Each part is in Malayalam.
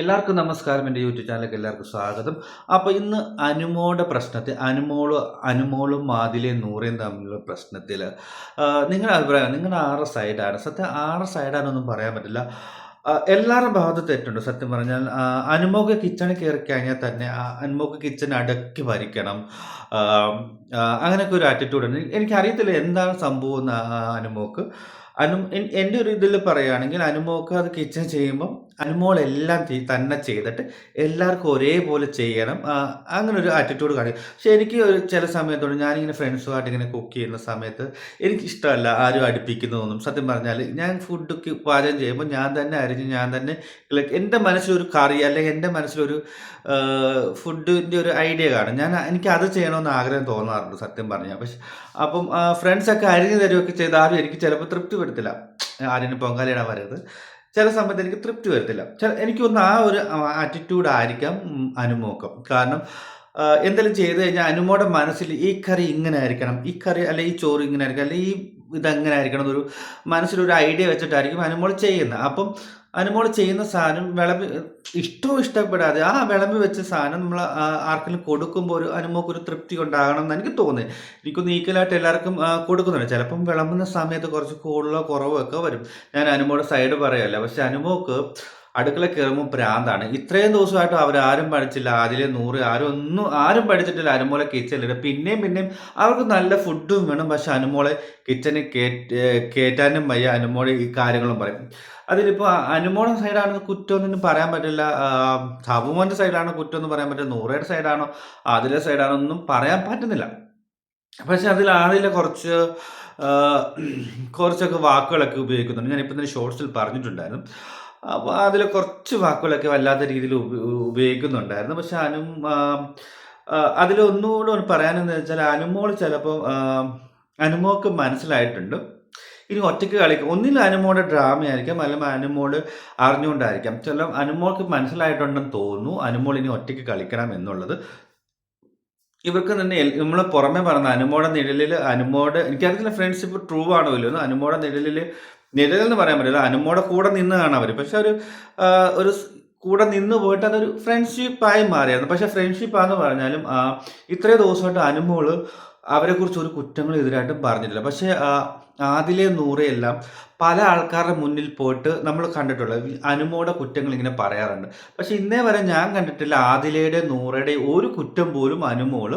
എല്ലാവർക്കും നമസ്കാരം. എന്റെ യൂട്യൂബ് ചാനലിലേക്ക് എല്ലാവർക്കും സ്വാഗതം. അപ്പോൾ ഇന്ന് അനുമോളുടെ പ്രശ്നത്തിൽ അനുമോൾ അനുമോളും മാതിലയും നൂറയും തമ്മിലുള്ള പ്രശ്നത്തിൽ നിങ്ങളുടെ അഭിപ്രായം നിങ്ങളുടെ ആറ് സൈഡാണ്. സത്യം ആറ് സൈഡാണെന്നൊന്നും പറയാൻ പറ്റില്ല. എല്ലാവരുടെ ഭാഗത്ത് തെറ്റുണ്ട്. സത്യം പറഞ്ഞാൽ അനുമോക്ക് കിച്ചണിൽ കയറി കഴിഞ്ഞാൽ തന്നെ അനുമോക്ക് കിച്ചൺ അടക്കി ഭരിക്കണം. അങ്ങനെയൊക്കെ ഒരു ആറ്റിറ്റ്യൂഡ് ഉണ്ട്. എനിക്കറിയത്തില്ല എന്താണ് സംഭവം അനുമോക്ക്. അനു എന്റെ ഒരു ഇതിൽ പറയുകയാണെങ്കിൽ അനുമോക്ക് അത് കിച്ചൺ ചെയ്യുമ്പം അനുമോൾ എല്ലാം തന്നെ ചെയ്തിട്ട് എല്ലാവർക്കും ഒരേപോലെ ചെയ്യണം. അങ്ങനെ ഒരു ആറ്റിറ്റ്യൂഡ് കാണിക്കും. പക്ഷെ എനിക്ക് ഒരു ചില സമയത്തോട് ഞാനിങ്ങനെ ഫ്രണ്ട്സുമായിട്ട് ഇങ്ങനെ കുക്ക് ചെയ്യുന്ന സമയത്ത് എനിക്കിഷ്ടമല്ല ആരും അടുപ്പിക്കുന്നതൊന്നും. സത്യം പറഞ്ഞാൽ ഞാൻ ഫുഡ് പാചകം ചെയ്യുമ്പോൾ ഞാൻ തന്നെ അരിഞ്ഞ് ഞാൻ തന്നെ ലൈക്ക് എന്റെ മനസ്സിലൊരു കറി അല്ലെങ്കിൽ എന്റെ മനസ്സിലൊരു ഫുഡിന്റെ ഒരു ഐഡിയ കാണും. ഞാൻ എനിക്ക് അത് ചെയ്യണമെന്ന് ആഗ്രഹം തോന്നാറുണ്ട് സത്യം പറഞ്ഞാൽ. പക്ഷെ അപ്പം ഫ്രണ്ട്സൊക്കെ അരിഞ്ഞ് തരുമൊക്കെ ചെയ്താലും എനിക്ക് ചിലപ്പോൾ തൃപ്തി വരത്തില്ല. ആരിന് പൊങ്കാലയിടാൻ വരരുത് ചില സമയത്ത് എനിക്ക് തൃപ്തി വരത്തില്ല. ചില എനിക്കൊന്ന് ആ ഒരു ആറ്റിറ്റ്യൂഡ് ആയിരിക്കാം അനുമോക്കം. കാരണം എന്തെങ്കിലും ചെയ്ത് കഴിഞ്ഞാൽ അനുമോടെ മനസ്സിൽ ഈ കറി ഇങ്ങനെ ആയിരിക്കണം ഈ കറി അല്ലെ ഈ ചോറ് ഇങ്ങനെ ആയിരിക്കണം അല്ലെ ഈ ഇതെങ്ങനെ ആയിരിക്കണം എന്നൊരു മനസ്സിലൊരു ഐഡിയ വെച്ചിട്ടായിരിക്കും അനുമോൾ ചെയ്യുന്നത്. അപ്പം അനുമോൾ ചെയ്യുന്ന സാധനം വിളമ്പി ഇഷ്ടവും ഇഷ്ടപ്പെടാതെ ആ വിളമ്പി വെച്ച സാധനം നമ്മൾ ആർക്കെങ്കിലും കൊടുക്കുമ്പോൾ ഒരു അനുമോക്ക് ഒരു തൃപ്തി ഉണ്ടാകണം എന്ന് എനിക്ക് തോന്നുന്നത് എനിക്കൊന്ന് ഈക്വലായിട്ട് എല്ലാവർക്കും കൊടുക്കുന്നുണ്ട്. ചിലപ്പം വിളമ്പുന്ന സമയത്ത് കുറച്ച് കൂടുതലോ കുറവോ ഒക്കെ വരും. ഞാൻ അനുമോടെ സൈഡ് പറയല്ല പക്ഷെ അനുമോക്ക് അടുക്കള കയറുമ്പോൾ ഭ്രാന്താണ്. ഇത്രയും ദിവസമായിട്ട് അവരാരും പഠിച്ചില്ല. അതിലെ നൂറ് ആരും ഒന്നും ആരും പഠിച്ചിട്ടില്ല. അനുമോളെ കിച്ചണിലിട്ട് പിന്നെയും പിന്നെയും അവർക്ക് നല്ല ഫുഡും വേണം. പക്ഷെ അനുമോളെ കിച്ചണിൽ കയറ്റ് കയറ്റാനും വയ്യ. അനുമോളെ ഈ കാര്യങ്ങളും പറയും. അതിലിപ്പോൾ അനുമോളെ സൈഡാണ് കുറ്റമൊന്നും പറയാൻ പറ്റില്ല. സബുമോന്റെ സൈഡാണ് കുറ്റം എന്ന് പറയാൻ പറ്റില്ല. നൂറയുടെ സൈഡാണോ അതിലെ സൈഡാണോ ഒന്നും പറയാൻ പറ്റുന്നില്ല. പക്ഷെ അതിൽ ആദിലെ കുറച്ച് കുറച്ചൊക്കെ വാക്കുകളൊക്കെ ഉപയോഗിക്കുന്നുണ്ട്. ഞാനിപ്പോൾ തന്നെ ഷോർട്സിൽ പറഞ്ഞിട്ടുണ്ടായിരുന്നു. അപ്പോൾ അതിൽ കുറച്ച് വാക്കുകളൊക്കെ വല്ലാത്ത രീതിയിൽ ഉപയോഗിക്കുന്നുണ്ടായിരുന്നു. പക്ഷെ അനു അതിലൊന്നുകൂടെ ഒന്ന് പറയാനെന്ന് വെച്ചാൽ അനുമോൾ ചിലപ്പോൾ അനുമോക്ക് മനസ്സിലായിട്ടുണ്ട്. ഇനി ഒറ്റയ്ക്ക് കളിക്കും. ഒന്നിൽ അനുമോടെ ഡ്രാമ ആയിരിക്കാം അല്ലെങ്കിൽ അനുമോട് അറിഞ്ഞുകൊണ്ടായിരിക്കാം. ചില അനുമോൾക്ക് മനസ്സിലായിട്ടുണ്ടെന്ന് തോന്നുന്നു അനുമോൾ ഇനി ഒറ്റയ്ക്ക് കളിക്കണം എന്നുള്ളത്. ഇവർക്ക് തന്നെ നമ്മൾ പുറമെ പറഞ്ഞ അനുമോടെ നിഴലിൽ അനുമോട് എനിക്കറിയത്തില്ല ഫ്രണ്ട്ഷിപ്പ് ട്രൂ ആണോ ഇല്ലയോ എന്ന് അനുമോടെ നിഴലിൽ നിഴൽ എന്ന് പറയാൻ പറ്റില്ല. അനുമോടെ കൂടെ നിന്നതാണ് അവർ പക്ഷെ ഒരു ഒരു കൂടെ നിന്ന് പോയിട്ട് അതൊരു ഫ്രണ്ട്ഷിപ്പായി മാറിയായിരുന്നു. പക്ഷെ ഫ്രണ്ട്ഷിപ്പാന്ന് പറഞ്ഞാലും ഇത്രയും ദിവസമായിട്ട് അനുമോൾ അവരെക്കുറിച്ച് ഒരു കുറ്റങ്ങളും എതിരായിട്ടും പറഞ്ഞിട്ടില്ല. പക്ഷേ ആദിലെ നൂറയെല്ലാം പല ആൾക്കാരുടെ മുന്നിൽ പോയിട്ട് നമ്മൾ കണ്ടിട്ടുള്ളത് അനുമോടെ കുറ്റങ്ങൾ ഇങ്ങനെ പറയാറുണ്ട്. പക്ഷെ ഇന്നേ വരെ ഞാൻ കണ്ടിട്ടില്ല ആദിലയുടെ നൂറയുടെ ഒരു കുറ്റം പോലും അനുമോൾ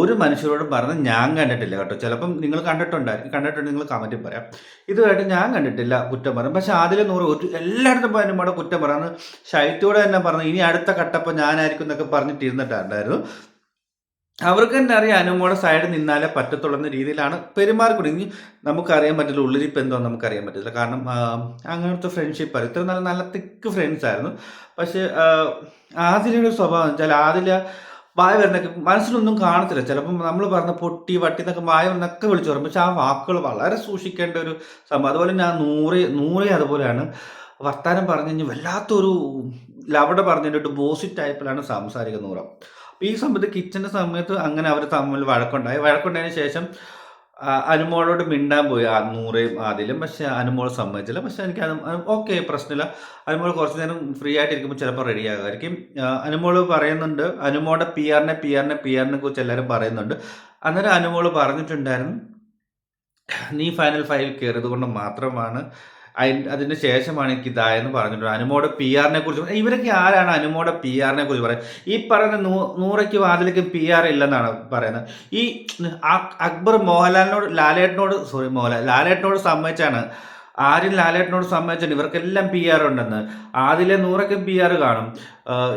ഒരു മനുഷ്യരോടും പറഞ്ഞ് ഞാൻ കണ്ടിട്ടില്ല കേട്ടോ. ചിലപ്പം നിങ്ങൾ കണ്ടിട്ടുണ്ടായിരിക്കും. കണ്ടിട്ടുണ്ടെങ്കിൽ നിങ്ങൾ കമന്റിൽ പറയാം. ഇതുമായിട്ട് ഞാൻ കണ്ടിട്ടില്ല കുറ്റം പറയും പക്ഷേ ആദ്യം നൂറ് ഒരു എല്ലായിടത്തും പോയാലും അനുമോടെ കുറ്റം പറയാന്ന് ഷൈറ്റോടെ തന്നെ പറഞ്ഞു ഇനി അടുത്ത കട്ടപ്പം ഞാനായിരിക്കും എന്നൊക്കെ പറഞ്ഞിട്ടിരുന്നിട്ടുണ്ടായിരുന്നു അവർക്ക് തന്നെ അറിയാം അനുമോടെ സൈഡിൽ നിന്നാലേ പറ്റത്തുള്ളൂ എന്ന രീതിയിലാണ് പെരുമാറിക്കൂടി. ഇനി നമുക്കറിയാൻ പറ്റില്ല ഉള്ളിരിപ്പ് എന്തോ നമുക്കറിയാൻ പറ്റില്ല. കാരണം അങ്ങനത്തെ ഫ്രണ്ട്ഷിപ്പ് ഇത്ര നല്ല നല്ല തിക്ക് ഫ്രണ്ട്സ് ആയിരുന്നു. പക്ഷേ ആദിലയുടെ സ്വഭാവം എന്ന് വെച്ചാൽ ആദില വായ വരുന്നൊക്കെ മനസ്സിലൊന്നും കാണത്തില്ല. ചിലപ്പം നമ്മൾ പറഞ്ഞ പൊട്ടി വട്ടി എന്നൊക്കെ വായ എന്നൊക്കെ വിളിച്ചു പറയും. പക്ഷെ ആ വാക്കുകൾ വളരെ സൂക്ഷിക്കേണ്ട ഒരു സംഭവം. അതുപോലെ ഞാൻ നൂറ് നൂറേ അതുപോലെയാണ് വർത്താനം പറഞ്ഞു കഴിഞ്ഞാൽ വല്ലാത്തൊരു ലവട പറഞ്ഞിട്ട് ബോസി ടൈപ്പിലാണ് സംസാരിക്കുന്നത് നൂറ. അപ്പോൾ ഈ സമയത്ത് കിച്ചന്റെ സമയത്ത് അങ്ങനെ അവർ തമ്മിൽ വഴക്കുണ്ടായി. വഴക്കുണ്ടായതിനു ശേഷം അനുമോളോട് മിണ്ടാൻ പോയി. നൂറേയും ആദ്യം. പക്ഷെ അനുമോൾ സമ്മതിച്ചില്ല. പക്ഷെ എനിക്ക് ഓക്കെ പ്രശ്നമില്ല. അനുമോൾ കുറച്ച് നേരം ഫ്രീ ആയിട്ട് ആയിട്ടിരിക്കുമ്പോൾ ചിലപ്പോൾ റെഡി ആകുമായിരിക്കും അനുമോൾ പറയുന്നുണ്ട്. അനുമോളുടെ പി ആറിനെ പി ആറിനെ പി ആറിനെ കുറിച്ച് എല്ലാവരും പറയുന്നുണ്ട്. അന്നേരം അനുമോൾ പറഞ്ഞിട്ടുണ്ടായിരുന്നു നീ ഫൈനൽ ഫൈവിൽ കയറിയത് കൊണ്ട് മാത്രമാണ് അതിന് ശേഷമാണ് എനിക്ക് ഇതായെന്ന് പറഞ്ഞിട്ടുണ്ട്. അനുമോടെ പി ആറിനെ കുറിച്ച് ഇവരൊക്കെ ആരാണ് അനുമോടെ പി ആറിനെ കുറിച്ച് പറയുന്നത് ഈ പറയുന്ന നൂ നൂറയ്ക്ക് വാതിലേക്ക് പി ആർ ഇല്ലെന്നാണ് പറയുന്നത്. ഈ അക്ബർ മോഹൻലാലിനോട് ലാലേട്ടനോട് സോറി മോഹൻലാൽ ലാലേട്ടനോട് സമ്മതിച്ചാണ് ആരും ലാലേട്ടനോട് സമ്മതിച്ചാണ് ഇവർക്കെല്ലാം പി ആർ ഉണ്ടെന്ന്. ആദ്യം നൂറൊക്കെ പി ആർ കാണും.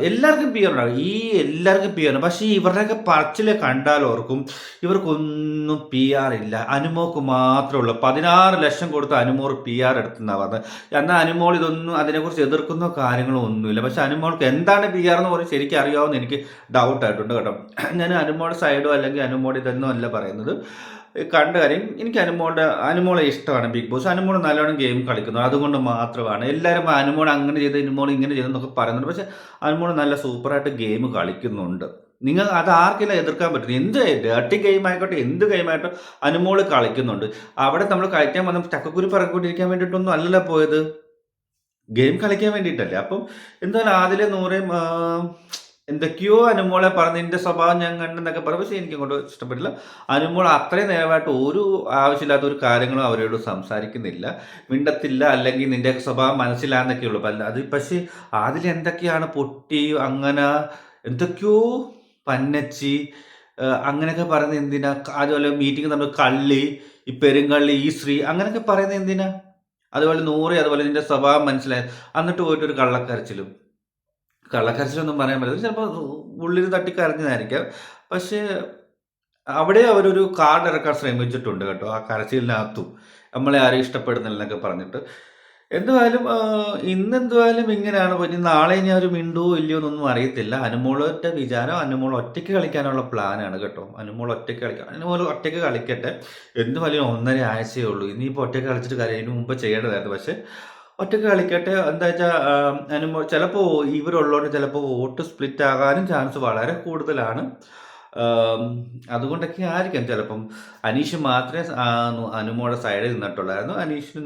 എല്ലാവർക്കും പി ആർ ഉണ്ടാകും. ഈ എല്ലാവർക്കും പി ആർ ഉണ്ട്. പക്ഷേ ഇവരുടെയൊക്കെ പറച്ചിൽ കണ്ടാൽ ഓർക്കും ഇവർക്കൊന്നും പി ആർ ഇല്ല. അനുമോക്ക് മാത്രമേ ഉള്ളൂ. പതിനാറ് ലക്ഷം കൊടുത്ത് അനുമോർ പി ആർ എടുത്തെന്നാണ് എന്നാൽ അനുമോൾ ഇതൊന്നും അതിനെക്കുറിച്ച് എതിർക്കുന്ന കാര്യങ്ങളോ ഒന്നുമില്ല. പക്ഷെ അനുമോൾക്ക് എന്താണ് പി ആർ എന്ന് പറഞ്ഞ് ശരിക്കും അറിയാവുന്ന എനിക്ക് ഡൗട്ടായിട്ടുണ്ട് കേട്ടോ. ഞാൻ അനുമോളുടെ സൈഡോ അല്ലെങ്കിൽ അനുമോൾ ഇതൊന്നും അല്ല പറയുന്നത്. കണ്ട കാര്യം എനിക്ക് അനുമോളുടെ അനുമോളെ ഇഷ്ടമാണ് ബിഗ് ബോസ്. അനുമോൾ നല്ലോണം ഗെയിം കളിക്കുന്നു. അതുകൊണ്ട് മാത്രമാണ്. എല്ലാവരും അനുമോൾ അങ്ങനെ ചെയ്ത് അനുമോൾ ഇങ്ങനെ ചെയ്തെന്നൊക്കെ പറയുന്നുണ്ട്. പക്ഷേ അനുമോൾ നല്ല സൂപ്പറായിട്ട് ഗെയിം കളിക്കുന്നുണ്ട്. നിങ്ങൾ അത് ആർക്കെല്ലാം എതിർക്കാൻ പറ്റും. എന്ത് ഡേർട്ടി ഗെയിം ആയിക്കോട്ടെ എന്ത് ഗെയിം ആയിട്ടോ അനുമോൾ കളിക്കുന്നുണ്ട്. അവിടെ നമ്മൾ കളിക്കാൻ വന്ന ചക്കക്കുരി പറക്കൊണ്ടിരിക്കാൻ വേണ്ടിയിട്ടൊന്നും അല്ലല്ലോ പോയത്. ഗെയിം കളിക്കാൻ വേണ്ടിയിട്ടല്ലേ. അപ്പം എന്തായാലും ആദിലെ നൂറേം എന്തൊക്കെയോ അനുമോളെ പറഞ്ഞ് നിന്റെ സ്വഭാവം ഞാൻ കണ്ടെന്നൊക്കെ പറഞ്ഞു പക്ഷേ എനിക്ക് അങ്ങോട്ട് ഇഷ്ടപ്പെട്ടില്ല. അനുമോൾ അത്രയും നേരമായിട്ട് ഒരു ആവശ്യമില്ലാത്ത ഒരു കാര്യങ്ങളും അവരോട് സംസാരിക്കുന്നില്ല. മിണ്ടത്തില്ല. അല്ലെങ്കിൽ നിന്റെ സ്വഭാവം മനസ്സിലാന്നൊക്കെ ഉള്ളൂ. അത് പക്ഷേ അതിൽ എന്തൊക്കെയാണ് പൊട്ടി അങ്ങനെ എന്തൊക്കെയോ പന്നച്ചി അങ്ങനെയൊക്കെ പറയുന്നത് എന്തിനാ? അതുപോലെ മീറ്റിംഗ് നമ്മൾ കള്ളി ഈ പെരുങ്കള്ളി ഈ ശ്രീ അങ്ങനെയൊക്കെ പറയുന്നത് എന്തിനാ? അതുപോലെ നൂറ് അതുപോലെ നിന്റെ സ്വഭാവം മനസ്സിലായി എന്നിട്ട് പോയിട്ട് ഒരു കള്ളക്കരച്ചിലും. കള്ളക്കരച്ചിലൊന്നും പറയാൻ പറ്റില്ല. ചിലപ്പോൾ ഉള്ളിൽ തട്ടി കരഞ്ഞതായിരിക്കാം. പക്ഷേ അവിടെ അവരൊരു കാർഡ് ഇറക്കാൻ ശ്രമിച്ചിട്ടുണ്ട് കേട്ടോ ആ കരച്ചിലിനകത്തും. നമ്മളെ ആരും ഇഷ്ടപ്പെടുന്നില്ലെന്നൊക്കെ പറഞ്ഞിട്ട്. എന്തുവായാലും ഇന്ന് എന്തുവായാലും ഇങ്ങനെയാണ്. ഇനി നാളെ ഇനി അവർ മിണ്ടുവോ ഇല്ലയോ എന്നൊന്നും അറിയത്തില്ല. അനുമോളുടെ വിചാരം അനുമോൾ ഒറ്റയ്ക്ക് കളിക്കാനുള്ള പ്ലാനാണ് കേട്ടോ. അനുമോൾ ഒറ്റയ്ക്ക് കളിക്കാൻ അനുമോൾ ഒറ്റയ്ക്ക് കളിക്കട്ടെ. എന്തുവായാലും ഒന്നര ആഴ്ചയേ ഉള്ളൂ. ഇനിയിപ്പോൾ ഒറ്റയ്ക്ക് കളിച്ചിട്ട് കാര്യം അതിന് മുമ്പ് ചെയ്യേണ്ടതായിരുന്നു. പക്ഷേ ഒറ്റയ്ക്ക് കളിക്കട്ടെ. എന്താ വെച്ചാൽ അനുമോൾ ചിലപ്പോൾ ഇവരുള്ളതുകൊണ്ട് ചിലപ്പോൾ വോട്ട് സ്പ്ലിറ്റ് ആകാനും ചാൻസ് വളരെ കൂടുതലാണ്. അതുകൊണ്ടൊക്കെ ആയിരിക്കാം ചിലപ്പം. അനീഷ് മാത്രമേ അനുമോടെ സൈഡിൽ നിന്നിട്ടുള്ളായിരുന്നു. അനീഷിന്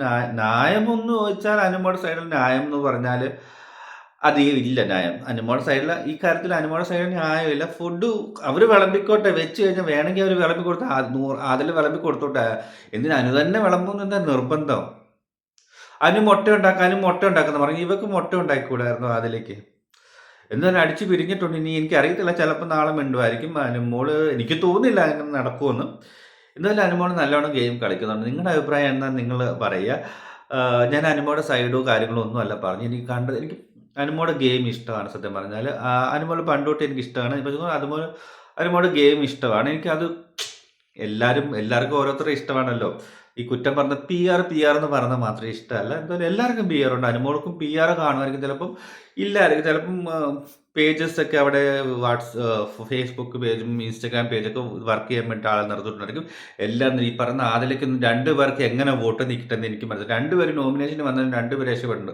എന്ന് ചോദിച്ചാൽ അനുമോടെ സൈഡിൽ ന്യായം എന്ന് പറഞ്ഞാൽ അധികം ഇല്ല ന്യായം. അനുമോടെ സൈഡിൽ ഈ കാര്യത്തിൽ അനുമോടെ സൈഡിൽ ന്യായമില്ല. ഫുഡ് അവർ വിളമ്പിക്കോട്ടെ. വെച്ച് കഴിഞ്ഞാൽ വേണമെങ്കിൽ അവർ വിളമ്പി കൊടുത്ത അതിൽ വിളമ്പി കൊടുത്തോട്ടെ എന്തിനു അനു തന്നെ വിളമ്പുന്ന നിർബന്ധം? അനു മുട്ട ഉണ്ടാക്കാനും മുട്ട ഉണ്ടാക്കുന്ന പറഞ്ഞു. ഇവക്ക് മുട്ട ഉണ്ടാക്കിക്കൂടായിരുന്നു അതിലേക്ക്. എന്തായാലും അടിച്ച് പിരിഞ്ഞിട്ടുണ്ട്. ഇനി എനിക്ക് അറിയത്തില്ല ചിലപ്പോൾ നാളെ മിണ്ടുമായിരിക്കും. അനുമോൾ എനിക്ക് തോന്നുന്നില്ല അങ്ങനെ നടക്കുമെന്ന്. എന്തായാലും അനുമോൾ നല്ലോണം ഗെയിം കളിക്കുന്നുണ്ട്. നിങ്ങളുടെ അഭിപ്രായം എന്താ? നിങ്ങൾ പറയുക. ഞാൻ അനുമോടെ സൈഡോ കാര്യങ്ങളോ ഒന്നും അല്ല പറഞ്ഞു എനിക്ക് കണ്ടത് എനിക്ക് അനുമോടെ ഗെയിം ഇഷ്ടമാണ് സത്യം പറഞ്ഞാൽ അനുമോൾ പണ്ടോട്ട് എനിക്ക് ഇഷ്ടമാണ്. പക്ഷേ അതുപോലെ അനുമോടെ ഗെയിം ഇഷ്ടമാണ്. എനിക്കത് എല്ലാവരും എല്ലാവർക്കും ഓരോരുത്തരും ഇഷ്ടമാണല്ലോ. ഈ കുറ്റം പറഞ്ഞ പി ആർ പി ആർ എന്ന് പറഞ്ഞാൽ മാത്രം ഇഷ്ടമല്ല. എന്തായാലും എല്ലാവർക്കും പി ആർ ഉണ്ട്. അനുമോൾക്കും പി ആർ കാണുമായിരിക്കും ചിലപ്പം. ഇല്ലായിരിക്കും. ചിലപ്പം പേജസ് ഒക്കെ അവിടെ വാട്സ് ഫേസ്ബുക്ക് പേജും ഇൻസ്റ്റാഗ്രാം പേജൊക്കെ വർക്ക് ചെയ്യാൻ വേണ്ടി ആളെ നിർത്തിയിട്ടുണ്ടായിരിക്കും. എല്ലാം ഈ പറഞ്ഞ അതിലേക്ക് രണ്ട് പേർക്ക് എങ്ങനെ വോട്ട് നിൽക്കട്ടെന്ന് എനിക്ക് മനസ്സിലായി. രണ്ടുപേരും നോമിനേഷന് വന്നതിന് രണ്ടുപേരും രക്ഷപ്പെട്ടുണ്ട്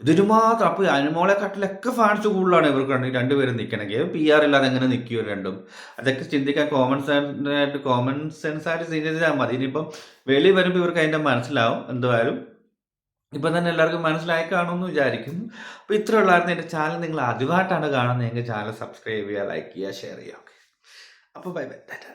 ഇതിന് മാത്രം അപ്പോൾ അനുമോളെക്കാട്ടിലൊക്കെ ഫാൻസ് കൂടുതലാണ് ഇവർക്ക് രണ്ടുപേരും നിൽക്കണമെങ്കിൽ പി ആർ ഇല്ലാതെ എങ്ങനെ നിൽക്കുമോ രണ്ടും? അതൊക്കെ ചിന്തിക്കാൻ കോമൺ സെൻസായിട്ട് കോമൺ സെൻസ് ആയിട്ട് ചിന്തിച്ചാൽ മതി. ഇനിയിപ്പം വെളി വരുമ്പോൾ ഇവർക്ക് അതിന്റെ മനസ്സിലാവും എന്തായാലും. ഇപ്പം തന്നെ എല്ലാവർക്കും മനസ്സിലായി കാണുമെന്ന് വിചാരിക്കുന്നു അപ്പോൾ ഇത്ര ഉള്ളായിരുന്നു എന്റെ ചാനൽ നിങ്ങൾ ആദ്യമായിട്ടാണ് കാണുന്നത് എങ്കിൽ ചാനൽ സബ്സ്ക്രൈബ് ചെയ്യുക ലൈക്ക് ചെയ്യുക ഷെയർ ചെയ്യുക. ഓക്കെ. അപ്പോൾ ബൈ ബൈ ടാറ്റ